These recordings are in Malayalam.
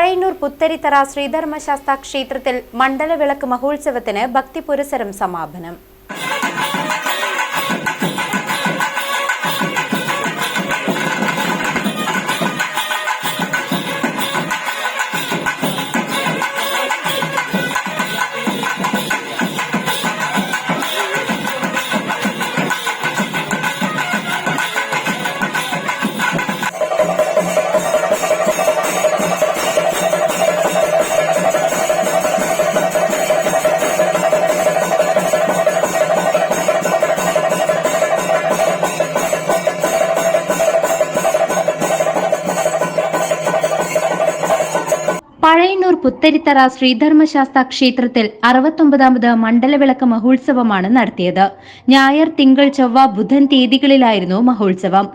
പഴയന്നൂർ പുത്തരിത്തറ ശ്രീധർമ്മശാസ്ത്ര ക്ഷേത്രത്തിൽ മണ്ഡലവിളക്ക് മഹോത്സവത്തിന് ഭക്തിപുരസരം സമാപനം. പഴയന്നൂർ പുത്തരിത്തറ ശ്രീധർമ്മശാസ്ത ക്ഷേത്രത്തിൽ അറുപത്തൊമ്പതാമത് മണ്ഡലവിളക്ക് മഹോത്സവമാണ് നടത്തിയത്. ഞായർ തിങ്കൾ ചൊവ്വ ബുധൻ തീയതികളിലായിരുന്നു മഹോത്സവം.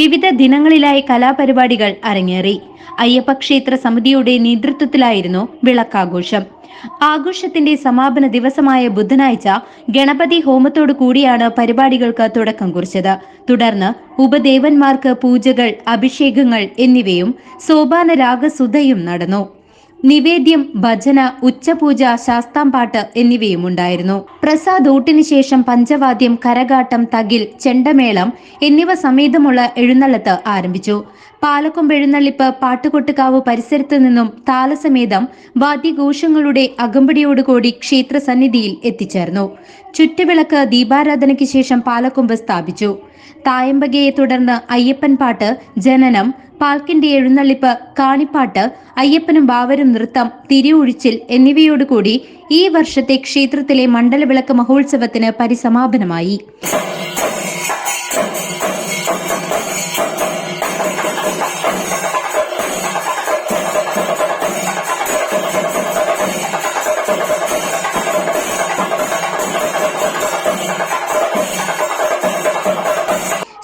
വിവിധ ദിനങ്ങളിലായി കലാപരിപാടികൾ അരങ്ങേറി. അയ്യപ്പക്ഷേത്ര സമിതിയുടെ നേതൃത്വത്തിലായിരുന്നു വിളക്കാഘോഷം. ആഘോഷത്തിന്റെ സമാപന ദിവസമായ ബുധനാഴ്ച ഗണപതി ഹോമത്തോടു കൂടിയാണ് പരിപാടികൾക്ക് തുടക്കം കുറിച്ചത്. തുടർന്ന് ഉപദേവന്മാർക്ക് പൂജകൾ അഭിഷേകങ്ങൾ എന്നിവയും സോപാന രാഗസുധയും നടന്നു. നിവേദ്യം ഭജന ഉച്ചപൂജ ശാസ്താംപാട്ട് എന്നിവയും ഉണ്ടായിരുന്നു പ്രസാദ് ഊട്ടിന് ശേഷം പഞ്ചവാദ്യം കരകാട്ടം തകിൽ ചെണ്ടമേളം എന്നിവ സമേതമുള്ള എഴുന്നള്ളത്ത് ആരംഭിച്ചു. പാലക്കൊമ്പ് എഴുന്നള്ളിപ്പ് പാട്ടുകൊട്ടുകാവ് പരിസരത്ത് നിന്നും താലസമേതം വാദ്യഘോഷങ്ങളുടെ അകമ്പടിയോടുകൂടി ക്ഷേത്ര സന്നിധിയിൽ എത്തിച്ചേർന്നു. ചുറ്റുവിളക്ക് ദീപാരാധനയ്ക്ക് ശേഷം പാലക്കൊമ്പ് സ്ഥാപിച്ചു. തായമ്പകയെ തുടർന്ന് അയ്യപ്പൻ പാട്ട് ജനനം പാൽക്കിന്റെ എഴുന്നള്ളിപ്പ് കാണിപ്പാട്ട് അയ്യപ്പനും ബാവരും നൃത്തം തിരിയൊഴിച്ചിൽ എന്നിവയോടുകൂടി ഈ വർഷത്തെ ക്ഷേത്രത്തിലെ മണ്ഡലവിളക്ക് മഹോത്സവത്തിന് പരിസമാപനമായി.